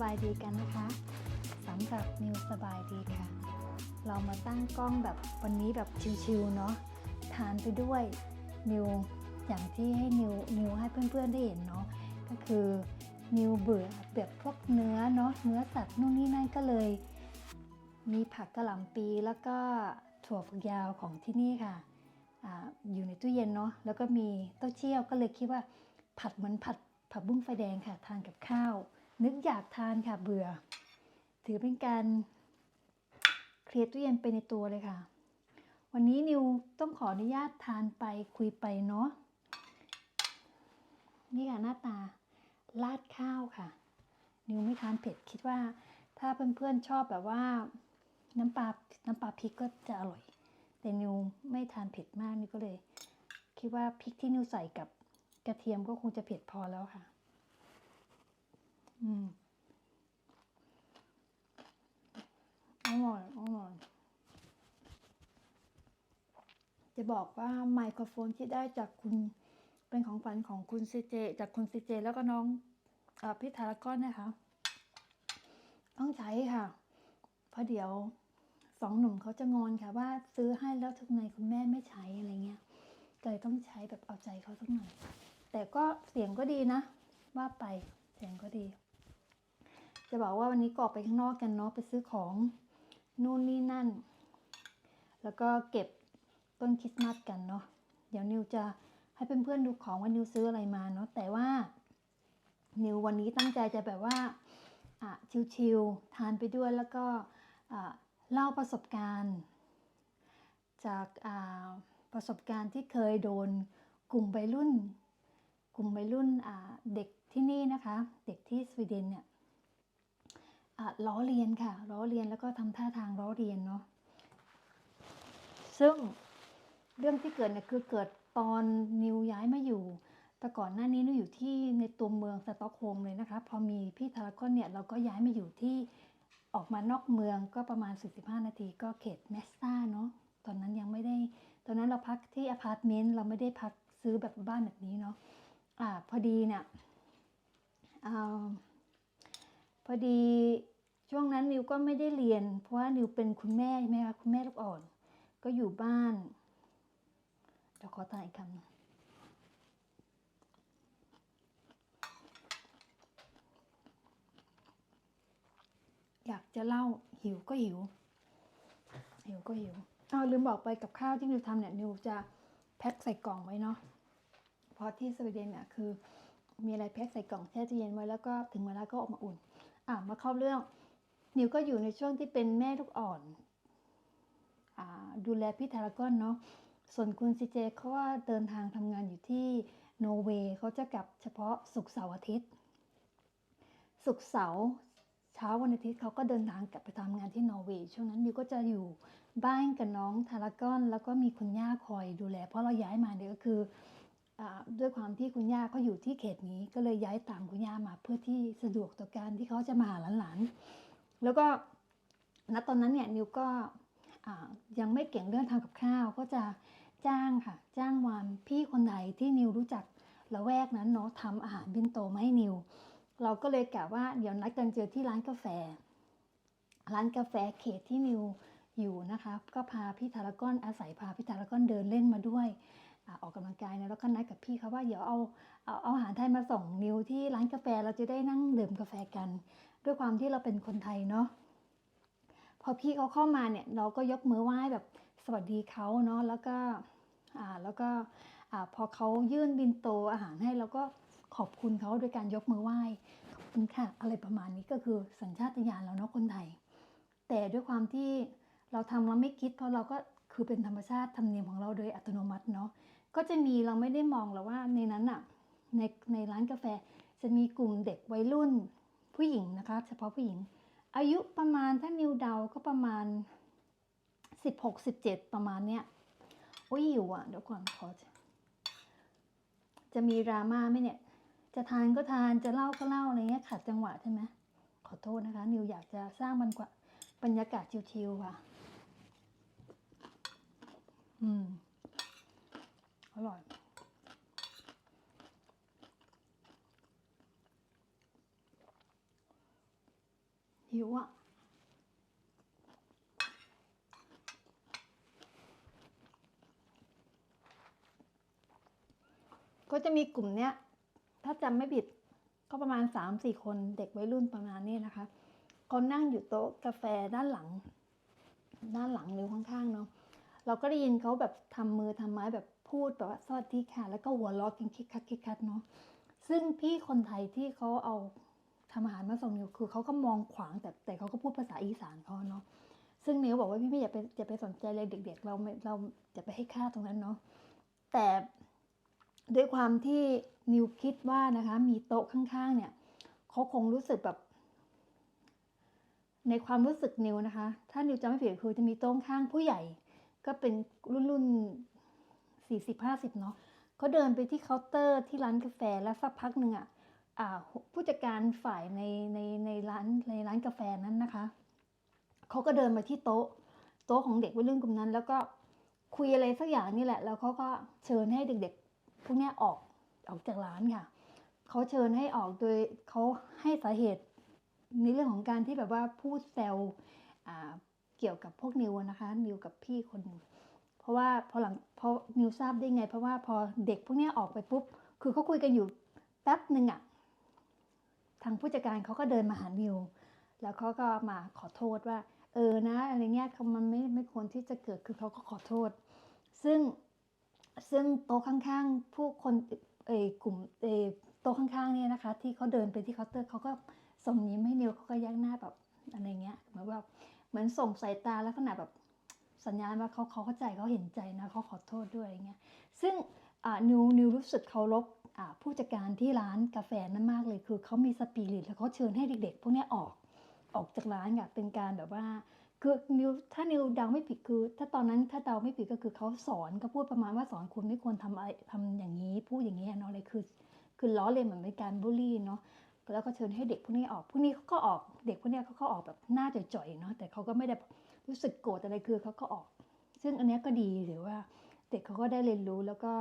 บายดีกันนะคะสำหรับนิวสบายดีค่ะ เรามาตั้งกล้องแบบวันนี้แบบชิวๆเนาะทานไปด้วยนิวอย่างที่ให้นิวนิวให้เพื่อนๆได้เห็นเนาะก็คือนิวเบื่อแบบพวกเนื้อเนาะเนื้อสัตว์นู่นนี่นั่นก็เลย มีผักกระหล่ำปีแล้วก็ถั่วฝักยาวของที่นี่ค่ะออยู่ในตู้เย็นเนาะแล้วก็มีเต้าเจี้ยวก็เลยคิดว่าผัดเหมือนผัดผักบุ้งไฟแดงค่ะ ทานกับข้าว นึกอยากทานค่ะเบื่อ ถือเป็นการเคลียร์ตู้เย็นไปในตัวเลยค่ะ วันนี้นิวต้องขออนุญาตทานไปคุยไปเนาะนี่ค่ะหน้าตาราดข้าวค่ะ นิวไม่ทานเผ็ดคิดว่า ถ้าเพื่อนๆชอบแบบว่า น้ำปลาน้ำปลาพริกก็จะอร่อย แต่นิวไม่ทานเผ็ดมากนิวก็เลย คิดว่าพริกที่นิวใส่กับกระเทียมก็คงจะเผ็ดพอแล้วค่ะ อืมอร่อยอร่อยจะบอกว่าไมโครโฟนที่ได้จากคุณเป็นของขวัญของคุณซีเจ จากคุณซีเจ แล้วก็น้องอพี่ธารากอนนะคะ ต้องใช้ค่ะ เพราะเดี๋ยวสองหนุ่มเขาจะงอนค่ะว่าซื้อให้แล้วทำไมคุณแม่ไม่ใช้อะไรเงี้ยเลยต้องใช้แบบเอาใจเขาสักหน่อย แต่ก็เสียงก็ดีนะ ว่าไปเสียงก็ดี จะบอกว่าวันนี้ก็ออกไปข้างนอกกันเนาะไปซื้อของนู่นนี่นั่น แล้วก็เก็บต้นคริสต์มาสกันเนาะเดี๋ยวนิวจะให้เพื่อนๆดูของว่านิวซื้ออะไรมาเนาะแต่ว่า นิววันนี้ตั้งใจจะแบบว่าชิวๆทานไปด้วยแล้วก็เล่าประสบการณ์ จากาประสบการณ์ที่เคยโดนกลุ่มวัยรุ่น กลุ่มวัยรุ่นเด็กที่นี่นะคะ เด็กที่สวีเดนเนี่ย อะล้อเลียนค่ะล้อเลียนแล้วก็ทำท่าทางล้อเลียนเนาะซึ่งเรื่องที่เกิดเนี่ยคือเกิดตอนนิวย้ายมาอยู่ แต่ก่อนหน้านี้นิวอยู่ที่ในตัวเมืองสต็อกโฮล์มเลยนะคะพอมีพี่ทารากอนเนี่ยเราก็ย้ายมาอยู่ที่ออกมานอกเมืองก็ประมาณ 45 นาทีก็เขตแมสตาเนาะตอนนั้นยังไม่ได้ ตอนนั้นเราพักที่อพาร์ตเมนต์เราไม่ได้พักซื้อแบบบ้านแบบนี้เนาะอ่าพอดีเนี่ยอ่า พอดีช่วงนั้นนิวก็ไม่ได้เรียน เพราะว่านิวเป็นคุณแม่ใช่ไหมคะคุณแม่ลูกอ่อน ก็อยู่บ้านเดี๋ยวขอตายกคำหนึ่งอยากจะเล่าหิวก็หิว หิวก็หิวอ้าวลืมบอกไปกับข้าวที่นิวทำเนี่ยนิวจะแพ็คใส่กล่องไว้เนาะเพราะที่สวีเดนเนี่ยคือ มีอะไรแพ็คใส่กล่องแช่ตู้เย็นไว้แล้วก็ถึงเวลาก็ออกมาอุ่น อะมาเข้าเรื่อง นิวก็อยู่ในช่วงที่เป็นแม่ลูกอ่อนอ่าดูแลพี่ทารากอนเนาะส่วนคุณซีเจเขาว่าเดินทางทำงานอยู่ที่โนเวย์เขาจะกลับเฉพาะศุกร์เสาร์อาทิตย์ศุกร์เสาร์เช้าวันอาทิตย์เขาก็เดินทางกลับไปทำงานที่นอร์เวย์ช่วงนั้นนิวก็จะอยู่บ้านกับน้องทารากอน แล้วก็มีคุณย่าคอยดูแล เพราะเราย้ายมาเนี่ยก็คือ ด้วยความที่คุณย่าเขาอยู่ที่เขตนี้ก็เลยย้ายตามคุณย่ามาเพื่อที่สะดวกต่อการที่เขาจะมาหาหลานๆ แล้วก็ณตอนนั้นเนี่ยนิวก็ยังไม่เก่งเรื่องทำกับข้าวก็จะจ้างค่ะ จ้างวานพี่คนไหนที่นิวรู้จักละแวกนั้นเนาะทำอาหารบินโตมาให้นิว เราก็เลยกะว่าเดี๋ยวนัดกันเจอที่ร้านกาแฟ ร้านกาแฟเขตที่นิวอยู่นะคะ ก็พาพี่ทารากอนอาศัยพาพี่ทารากอนเดินเล่นมาด้วย อออกกำลังกายนะแล้วก็นัดกับพี่เขาว่าเดี๋ยวเอาเอาเอาอาหารไทยมาส่งนิวที่ร้านกาแฟเราจะได้นั่งดื่มกาแฟกัน ด้วยความที่เราเป็นคนไทยเนาะพอพี่เขาเข้ามาเนี่ยเราก็ยกมือไหว้แบบสวัสดีเขาเนาะแล้วก็อ่าแล้วก็อ่าพอเขายื่นบินโตอาหารให้เราก็ขอบคุณเขาโดยการยกมือไหว้ขอบคุณค่ะอะไรประมาณนี้ก็คือสัญชาตญาณเราเนาะคนไทย แต่ด้วยความที่เราทำเราไม่คิดเพราะเราก็ คือเป็นธรรมชาติธรรมเนียมของเราโดยอัตโนมัติเนาะก็จะมีเราไม่ได้มองหรอกว่าในนั้นอะในในร้านกาแฟจะมีกลุ่มเด็กวัยรุ่นผู้หญิงนะคะ เฉพาะผู้หญิง อายุประมาณถ้านิวเดาก็ประมาณ 16 17 ประมาณเนี้ยโอ้ยหิวอะ เดี๋ยวก่อนขอจะจะมีดราม่าไหมเนี่ย จะทานก็ทานจะเล่าก็เล่าอะไรเงี้ยขัดจังหวะใช่ไหมขอโทษนะคะ นิวอยากจะสร้างบรรยากาศชิวๆค่ะ อืม อร่อย หิวอะ ก็จะมีกลุ่มเนี้ย ถ้าจำไม่ผิด ก็ประมาณสามสี่คนเด็กวัยรุ่นประมาณนี้นะคะก็นั่งอยู่โต๊ะกาแฟด้านหลัง ด้านหลังหรือข้างๆเนาะ เราก็ได้ยินเขาแบบทำมือทำไม้แบบพูดแบบว่าสวัสดีค่ะ แล้วก็หัวเราะกันคิกคักคิกคักเนาะซึ่งพี่คนไทยที่เขาเอาทำอาหารมาส่งนิวคือเขาก็มองขวางแต่แต่เขาก็พูดภาษาอีสานเขาเนาะซึ่งนิวบอกว่าพี่ไม่อย่าไปอย่าไปสนใจเลยเด็ก ๆ เราไม่เราจะไปให้ค่าตรงนั้นเนาะแต่ด้วยความที่นิวคิดว่านะคะ มีโต๊ะข้างๆ เนี่ยเขาคงรู้สึกแบบ ในความรู้สึกนิวนะคะ ถ้านิวจำไม่ผิดคือจะมีโต๊ะข้างผู้ใหญ่ ก็เป็นรุ่นรุ่นสี่สิบห้าสิบเนาะเขาเดินไปที่เคาน์เตอร์ที่ร้านกาแฟแล้วสักพักหนึ่งอะอ่าผู้จัดการฝ่ายในในในร้านในร้านกาแฟนั้นนะคะเขาก็เดินมาที่โต๊ะ โต๊ะของเด็กวัยรุ่นกลุ่มนั้น แล้วก็คุยอะไรสักอย่างนี่แหละ แล้วเขาก็เชิญให้เด็กๆพวกนี้ออกออกจากร้านค่ะเขาเชิญให้ออกโดยเขาให้สาเหตุในเรื่องของการที่แบบว่าพูดแซว เกี่ยวกับพวกนิวนะคะ นิวกับพี่คนหนึ่งเพราะว่าพอหลังพอนิวทราบได้ไง เพราะว่าพอเด็กพวกนี้ออกไปปุ๊บ คือเขาคุยกันอยู่แป๊บหนึ่งอะทางผู้จัดการเขาก็เดินมาหานิว แล้วเขาก็มาขอโทษว่า เออนะอะไรเงี้ยมันไม่ไม่ควรที่จะเกิดคือเขาก็ขอโทษ ซึ่งซึ่งโต๊ะข้างๆ ผู้คนเอยกลุ่มเอโต๊ะข้างๆเนี่ยนะคะ ที่เขาเดินไปที่เคาน์เตอร์เขาก็ส่งยิ้มให้นิวเขาก็ยักหน้าแบบอะไรเงี้ยเหมือนแบบ เหมือนส่งสายตาลักษณะแบบสัญญาณว่าเขาเขาเข้าใจเขาเห็นใจนะเขาขอโทษด้วยอะไรเงี้ยซึ่งอ่านิวนิวรู้สึกเคารพผู้จัดการที่ร้านกาแฟนั้นมากเลย คือเขามีสปิริตแล้วเขาเชิญให้เด็ก ๆ พวกนี้ออกออกจากร้านค่ะเป็นการแบบว่าคือนิวถ้านิวเดาไม่ผิดคือ ถ้าตอนนั้นถ้าเดาไม่ผิดก็คือเขาสอนก็พูดประมาณว่าสอนคุณไม่ควรทำอะไรทำอย่างนี้พูดอย่างนี้เนาะเลยคือ คือล้อเลียนเหมือนเป็นการบูลลี่เนาะ แล้วก็เชิญให้เด็กพวกนี้ออก พวกนี้เขาก็ออก เด็กพวกนี้เขาก็ออกแบบหน้าจ่อยๆเนาะ แต่เขาก็ไม่ได้รู้สึกโกรธอะไรคือเขาก็ออก ซึ่งอันนี้ก็ดีหรือว่าเด็กเขาก็ได้เรียนรู้แล้วก็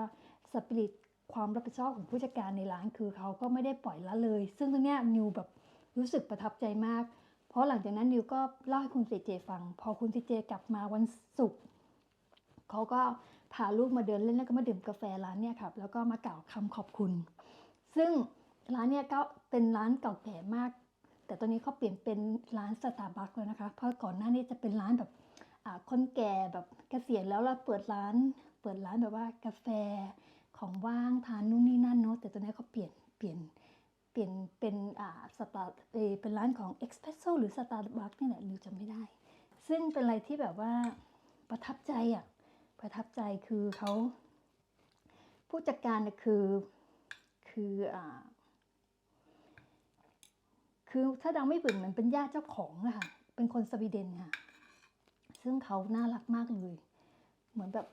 สปิริตความรับผิดชอบของผู้จัดการในร้านคือเขาก็ไม่ได้ปล่อยละเลย ซึ่งตรงเนี้ยนิวแบบรู้สึกประทับใจมาก เพราะหลังจากนั้นนิวก็เล่าให้คุณเจเจฟัง พอคุณเจเจกลับมาวันศุกร์เขาก็พาลูกมาเดินเล่นแล้วก็มาดื่มกาแฟร้านเนี่ยครับแล้วก็มากล่าวคำขอบคุณ ซึ่ง ร้านเนี่ยก็เป็นร้านเก่าแก่มาก แต่ตอนนี้เขาเปลี่ยนเป็นร้านสตาร์บัคแล้วนะคะ เพราะก่อนหน้านี้จะเป็นร้านแบบคนแก่แบบเกษียณแล้วเราเปิดร้าน เปิดร้านแบบว่ากาแฟของว่างทานนู่นนี่นั่นเนาะแต่ตอนนี้เขาเปลี่ยนเปลี่ยนเปลี่ยนเป็นอ่าสตาร์เออเป็นร้านของเอ็กซ์เพรสโซหรือสตาร์บัคนี่แหละนิวจำไม่ได้ ซึ่งเป็นอะไรที่แบบว่าประทับใจอะประทับใจคือเขาผู้จัดการคือคืออ่า คือถ้าเดาไม่ผิดเหมือนเป็นญาติเจ้าของอะค่ะ เป็นคนสวีเดนค่ะ ซึ่งเขาน่ารักมากเลย เหมือนแบบ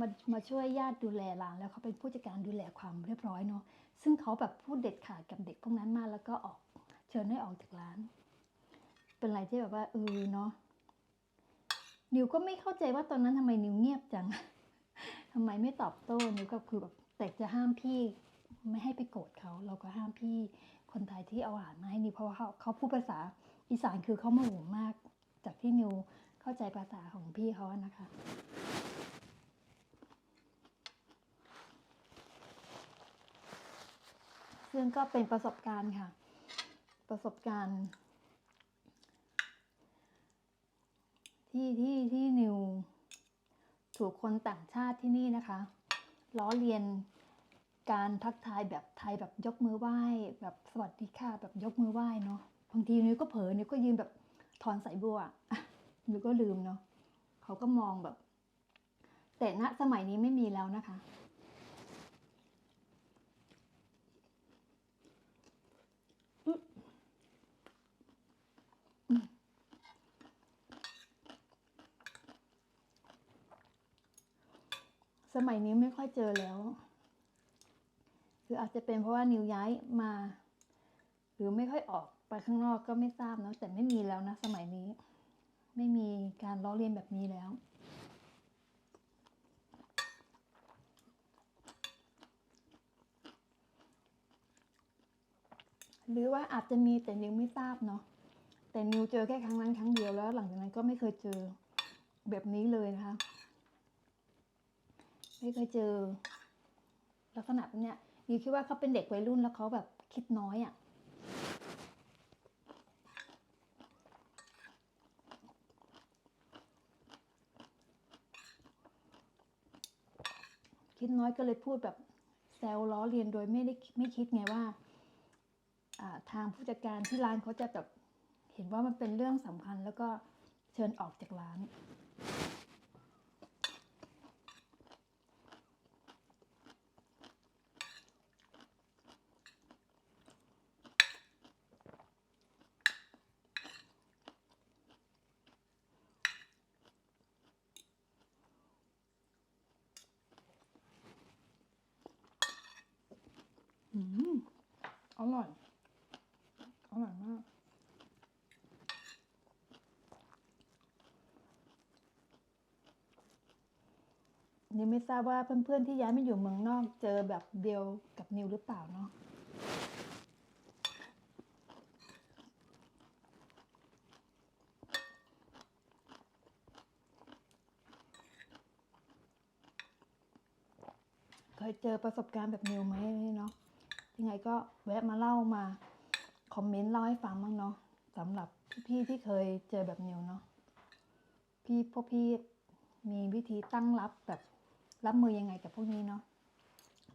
มามาช่วยญาติดูแลร้านแล้วเขาเป็นผู้จัดการดูแลความเรียบร้อยเนาะ ซึ่งเขาแบบพูดเด็ดขาดกับเด็กพวกนั้นมากแล้วก็ออกเชิญให้ออกจากร้าน เป็นอะไรที่แบบว่าเออเนาะ นิวก็ไม่เข้าใจว่าตอนนั้นทำไมนิวเงียบจังทำไมไม่ตอบโต้นิวก็คือแบบแต่จะห้ามพี่ไม่ให้ไปโกรธเขาเราก็ห้ามพี่ คนไทยที่เอาอาหารมาให้นิวเพราะว่าเขาเขาพูดภาษาอีสานคือเขาโมโหมาก จากที่นิวเข้าใจภาษาของพี่เขาอะนะคะซึ่งก็เป็นประสบการณ์ค่ะ ประสบการณ์ ที่ที่ที่นิวถูกคนต่างชาติที่นี่นะคะล้อเลียน การทักทายแบบไทยแบบยกมือไหว้ แบบสวัสดีค่ะแบบยกมือไหว้เนาะบางทีนิวก็เผลอนิวก็ยืนแบบถอนสายบัวนิวก็ลืมเนาะเขาก็มองแบบ แต่ณสมัยนี้ไม่มีแล้วนะคะสมัยนี้ไม่ค่อยเจอแล้ว คืออาจจะเป็นเพราะว่านิวย้ายมา หรือไม่ค่อยออกไปข้างนอกก็ไม่ทราบเนอะแต่ไม่มีแล้วนะสมัยนี้ ไม่มีการล้อเลียนแบบนี้แล้วหรือว่าอาจจะมีแต่นิวไม่ทราบเนาะแต่นิวเจอแค่ครั้งนั้นครั้งเดียวแล้ว หลังจากนั้นก็ไม่เคยเจอแบบนี้เลยนะคะ ไม่เคยเจอ ลักษณะแบบเนี้ย นิวคิดว่าเขาเป็นเด็กวัยรุ่นแล้วเขาแบบคิดน้อยอะ่ะคิดน้อยก็เลยพูดแบบแซวล้อเลียนโดยไม่ได้ไม่คิดไงว่าทางผู้จัดการที่ร้านเขาจะแบบเห็นว่ามันเป็นเรื่องสำคัญแล้วก็เชิญออกจากร้าน อืมอร่อย อร่อยมากยังไม่ทราบว่าเพื่อนๆที่ย้ายมาอยู่เมืองนอกเจอแบบเดียวกับนิวหรือเปล่าเนาะเคยเจอประสบการณ์แบบนิวไหมเนาะ ยังไงก็แวะมาเล่ามาคอมเมนต์เล่าให้ฟังบ้างเนาะสำหรับพี่ๆที่เคยเจอแบบนิวเนาะพี่พวกพี่มีวิธีตั้งรับแบบรับมือยังไงกับพวกนี้เนาะ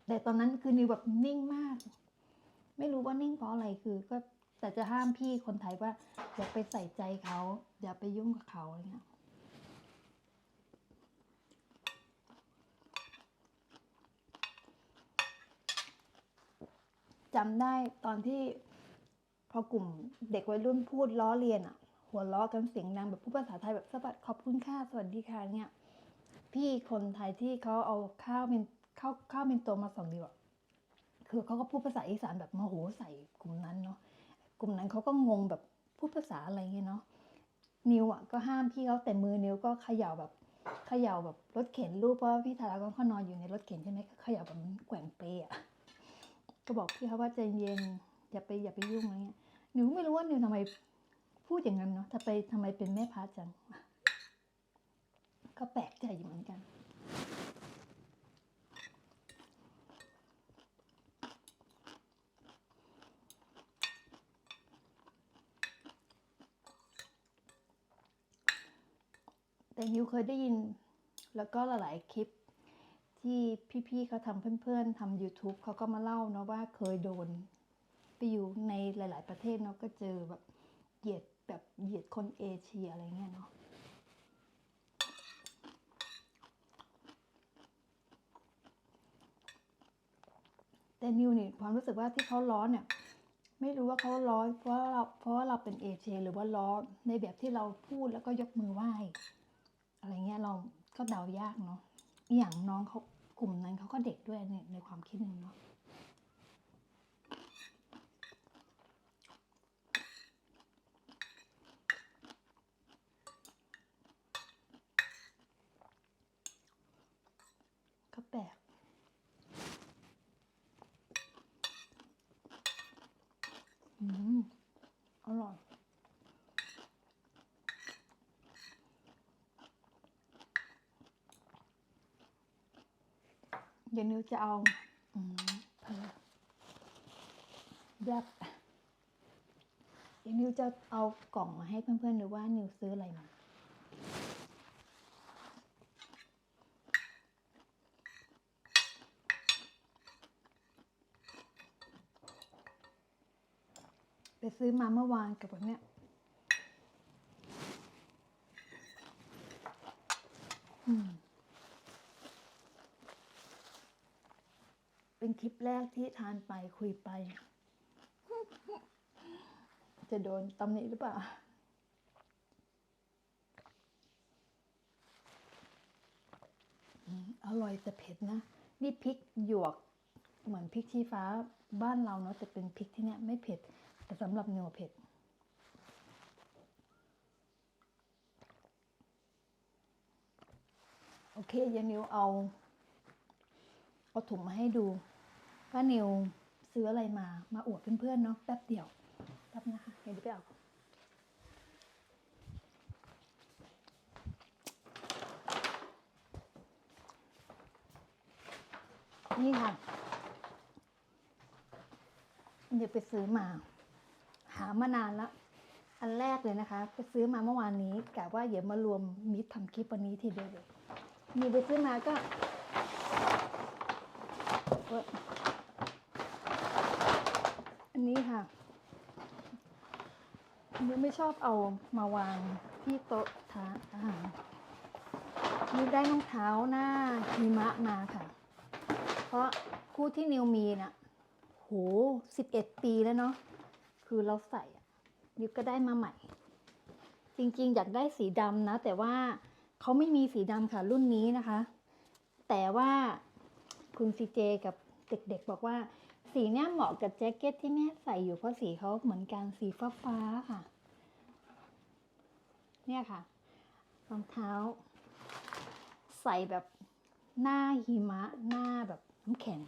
แต่ตอนนั้นคือนิวแบบนิ่งมาก ไม่รู้ว่านิ่งเพราะอะไรคือ ก็แต่จะห้ามพี่คนไทยว่าอย่าไปใส่ใจเขา อย่าไปยุ่งกับเขาอะไรเงี้ย จำได้ตอนที่พอกลุ่มเด็กวัยรุ่นพูดล้อเลียนอะหัวล้อกันเสียงดังแบบพูดภาษาไทยแบบสวัสดีขอบคุณค่ะสวัสดีค่ะเนี่ยพี่คนไทยที่เขาเอาข้าวเป็นข้าวข้าวเป็นตัวมาส่งดิวอะคือเขาก็พูดภาษาอีสานแบบโมโหใส่กลุ่มนั้นเนาะกลุ่มนั้นเขาก็งงแบบพูดภาษาอะไรเงี้ยเนาะนิวอะก็ห้ามพี่เขาแต่มือนิวก็เขย่าแบบเขย่าแบบรถเข็นลูกเพราะพี่ธารากรเขานอนอยู่ในรถเข็นใช่ไหมเขย่าแบบแกว่งเปอะ ก็บอกพี่เขาว่าใจเย็นอย่าไปอย่าไปยุ่งอะไรเงี้ยหนูไม่รู้ว่านิวทำไมพูดอย่างนั้นเนาะถ้าไปทำไมเป็นแม่พาจัง ก็แปลกใจอยู่เหมือนกันแต่นิวเคยได้ยินแล้วก็หลายๆคลิป ที่พี่ๆเขาทำเพื่อนๆทำ YouTube เขาก็มาเล่าเนาะว่าเคยโดน ไปอยู่ในหลาย ๆ ประเทศเนาะก็เจอแบบเหยียดแบบเหยียดคนเอเชียอะไรเงี้ยเนาะแต่นิวนี่ความรู้สึกว่าที่เขาล้อเนี่ย ไม่รู้ว่าเขาล้อเพราะเราเพราะว่าเราเป็นเอเชียหรือว่าล้อในแบบที่เราพูดแล้วก็ยกมือไหว้ อะไรเงี้ยเราก็เดายากเนาะอย่างน้องเขา กลุ่มนั้นเขาก็เด็กด้วยในในความคิดหนึ่งเนาะ ก็แปลก อืม อร่อย เดี๋ยวนิวจะเอาอืมเพอแบบเดี๋ยวนิวจะเอากล่องมาให้เพื่อนๆดูว่านิวซื้ออะไรมา ไปซื้อมาเมื่อวานกับแบบเนี้ยอืม เป็นคลิปแรกที่ทานไปคุยไป จะโดนตำหนิหรือเปล่า อร่อยแต่เผ็ดนะ นี่พริกหยวก เหมือนพริกชี้ฟ้าบ้านเราเนาะแต่เป็นพริกที่เนี่ยไม่เผ็ด แต่สำหรับเนื้อเผ็ดโอเคยวนิวเอา เอาถุงมาให้ดู ว่านิวซื้ออะไรมามาอวดเพื่อนๆเนาะแป๊บเดียวแป๊บนะคะเดี๋ยวไปเอานี่ค่ะเดี๋ยวไปซื้อมา หามานานละ อันแรกเลยนะคะ ไปซื้อมาเมื่อวานนี้กะว่าเดี๋ยวมารวมมิตรทำคลิปวันนี้ทีเดียวเลยมีไปซื้อมาก็ อันนี้ค่ะมิวไม่ชอบเอามาวางที่โต๊ะทานอาหารมิวได้รองเท้าหน้าหิมะมาค่ะ เพราะคู่ที่นิวมีน่ะโหสิบเอ็ดปีแล้วเนาะ คือเราใส่นิวก็ได้มาใหม่ จริงๆ อยากได้สีดำนะ แต่ว่าเขาไม่มีสีดำค่ะรุ่นนี้นะคะ แต่ว่าคุณซีเจกับเด็กๆบอกว่า สีเนี้ยเหมาะกับแจ็คเก็ตที่แม่ใส่อยู่เพราะสีเขาเหมือนกันสีฟ้าๆค่ะ เนี่ยค่ะรองเท้า ใส่แบบหน้าหิมะหน้าแบบน้ำแข็ง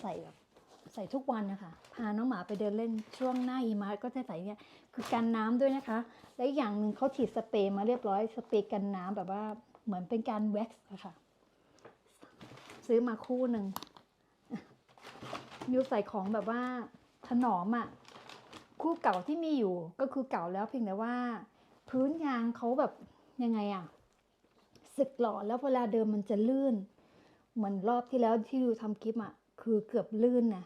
ใส่แบบใส่ทุกวันนะคะ พาน้องหมาไปเดินเล่นช่วงหน้าหิมะก็จะใส่เนี่ยคือกันน้ำด้วยนะคะ และอย่างหนึ่งเขาฉีดสเปรย์มาเรียบร้อยสเปรย์กันน้ำแบบว่าเหมือนเป็นการแว็กซ์อะค่ะซื้อมาคู่หนึ่ง มิวใส่ของแบบว่าถนอมอะคู่เก่าที่มีอยู่ก็คือเก่าแล้วเพียงแต่ว่า พื้นยางเขาแบบยังไงอะสึกหล่อแล้วเวลาเดินมันจะลื่น เหมือนรอบที่แล้วที่ดูทำคลิปอะคือเกือบลื่นนะ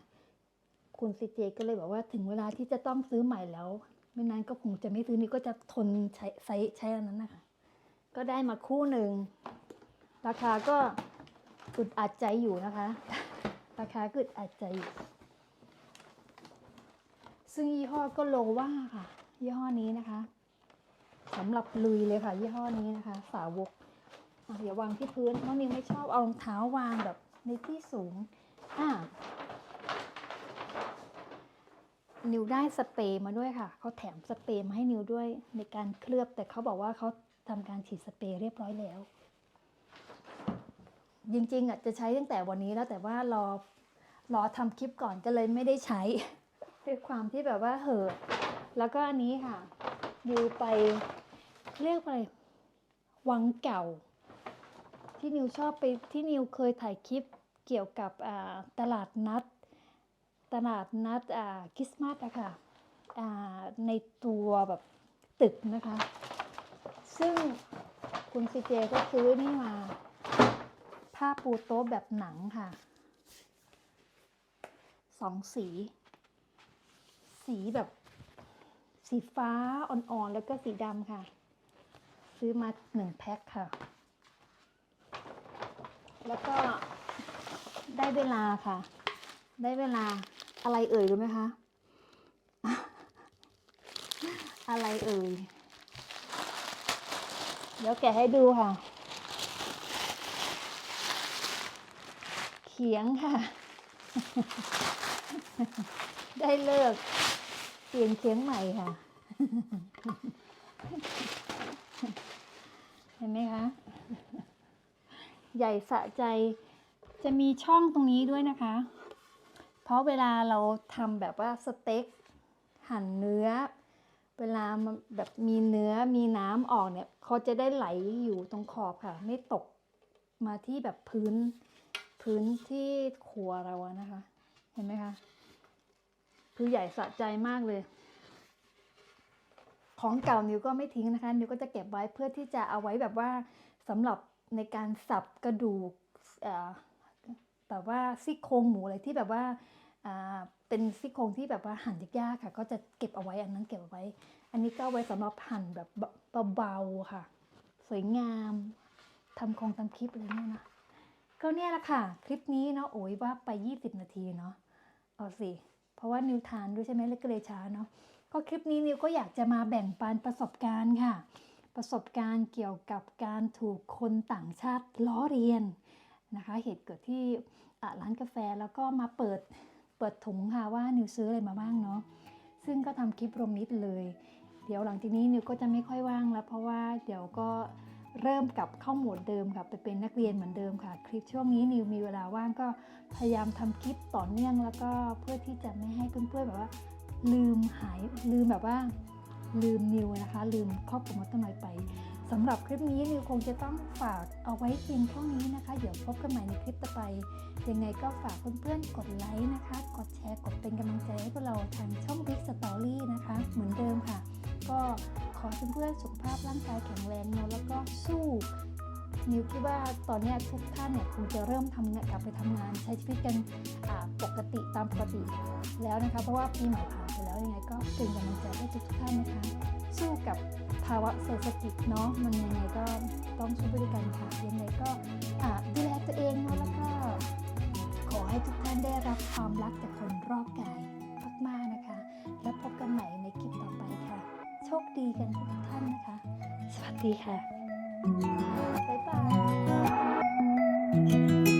คุณซีเจก็เลยบอกว่าถึงเวลาที่จะต้องซื้อใหม่แล้วไม่นั้นก็คงจะไม่ซื้อนี่ก็จะทนใช้ใช้ใช้อันนั้นนะคะ ก็ได้มาคู่หนึ่ง ราคาก็อึดอัดใจอยู่นะคะ ราคาก็อึดอัดใจอยู่ซึ่งยี่ห้อก็โลว่าค่ะ ยี่ห้อนี้นะคะสำหรับลุยเลยค่ะ ยี่ห้อนี้นะคะ สาวกอย่าวางที่พื้นน้องนิวไม่ชอบเอารองเท้าวางแบบในที่สูงอะนิวได้สเปรย์มาด้วยค่ะ เขาแถมสเปรย์มาให้นิวด้วยในการเคลือบแต่เขาบอกว่าเขาทำการฉีดสเปรย์เรียบร้อยแล้ว จริงๆอะจะใช้ตั้งแต่วันนี้แล้วแต่ว่ารอรอทำคลิปก่อนก็เลยไม่ได้ใช้ ด้วยความที่แบบว่าเหอะแล้วก็อันนี้ค่ะนิวไปเรียกอะไรวังเก่า ที่นิวชอบไปที่นิวเคยถ่ายคลิปเกี่ยวกับตลาดนัด ตลาดนัดอ่าคริสต์มาสอะค่ะอ่าในตัวแบบตึกนะคะ ซึ่งคุณซีเจก็ซื้อนี่มา ผ้าปูโต๊ะแบบหนังค่ะ สองสี สีแบบ สีฟ้าอ่อนๆ แล้วก็สีดำค่ะ ซื้อมาหนึ่งแพ็คค่ะ แล้วก็ได้เวลาค่ะ ได้เวลาอะไรเอ่ยรู้ไหมคะ อะไรเอ่ย เดี๋ยวแกะให้ดูค่ะ ขียงค่ะ ได้เลิก เปลี่ยนเขียงใหม่ค่ะ เห็นไหมคะ ใหญ่สะใจจะมีช่องตรงนี้ด้วยนะคะ เพราะเวลาเราทำแบบว่าสเต็ก หั่นเนื้อ เวลาแบบมีเนื้อมีน้ำออกเนี่ยเขาจะได้ไหลอยู่ตรงขอบค่ะ ไม่ตกมาที่แบบพื้น พื้นที่ครัวเราอะนะคะ เห็นไหมคะ คือใหญ่สะใจมากเลย ของเก่านิวก็ไม่ทิ้งนะคะ นิวก็จะเก็บไว้เพื่อที่จะเอาไว้แบบว่าสำหรับในการสับกระดูกแบบว่าซี่โครงหมูอะไรที่แบบว่าเป็นซี่โครงที่แบบว่าหั่นยากๆค่ะ ก็จะเก็บเอาไว้อันนั้นเก็บเอาไว้ อันนี้ก็ไว้สำหรับหั่นแบบเบาๆค่ะ สวยงามทำคงทำคลิปอะไรเนี่ยนะ ก็เนี่ยแหละค่ะ คลิปนี้เนาะโอ้ยว่าไป 20 นาทีเนาะเอาสิ เพราะว่านิวทานด้วยใช่ไหมเลยก็เลยช้าเนาะก็คลิปนี้นิวก็อยากจะมาแบ่งปันประสบการณ์ค่ะ ประสบการณ์เกี่ยวกับการถูกคนต่างชาติล้อเลียนนะคะ เหตุเกิดที่ร้านกาแฟแล้วก็มาเปิดเปิดถุงค่ะว่านิวซื้ออะไรมาบ้างเนาะซึ่งก็ทำคลิปรวมมิดเลย เดี๋ยวหลังจากนี้นิวก็จะไม่ค่อยว่างแล้ว เพราะว่าเดี๋ยวก็ เริ่มกลับเข้าโหมดเดิมค่ะไปเป็นนักเรียนเหมือนเดิมค่ะ คลิปช่วงนี้นิวมีเวลาว่างก็พยายามทำคลิปต่อเนื่องแล้วก็เพื่อที่จะไม่ให้เพื่อนๆแบบว่า ลืมหายลืมแบบว่า ลืมนิวนะคะ ลืมครอบครัวมดต้นไม้ไปสำหรับคลิปนี้นิวคงจะต้องฝากเอาไว้เพียงเท่านี้นะคะ เดี๋ยวพบกันใหม่ในคลิปต่อไป ยังไงก็ฝากเพื่อนๆกดไลค์นะคะ กดแชร์ กดเป็นกำลังใจให้พวกเราทางช่อง Big Story นะคะ เพื่อนๆสุขภาพร่างกายแข็งแรงเนอะแล้วก็สู้นิวคิดว่าตอนนี้ทุกท่านเนี่ยคงจะเริ่มทำงานกลับไปทำงานใช้ชีวิตกันปกติตามปกติแล้วนะคะ เพราะว่าปีใหม่ผ่านไปแล้วยังไงก็เป็นกำลังใจให้ทุกท่านนะคะ สู้กับภาวะเศรษฐกิจเนาะมันยังไงก็ต้องสู้ไปด้วยกันค่ะยังไงก็อ่าดูแลตัวเองเนาะแล้วก็ขอให้ทุกท่านได้รับความรักจากคนรอบกายมากๆนะคะ แล้วพบกันใหม่ในคลิปต่อ คดีกันทุกท่านนะคะ สวัสดีค่ะ บ๊ายบาย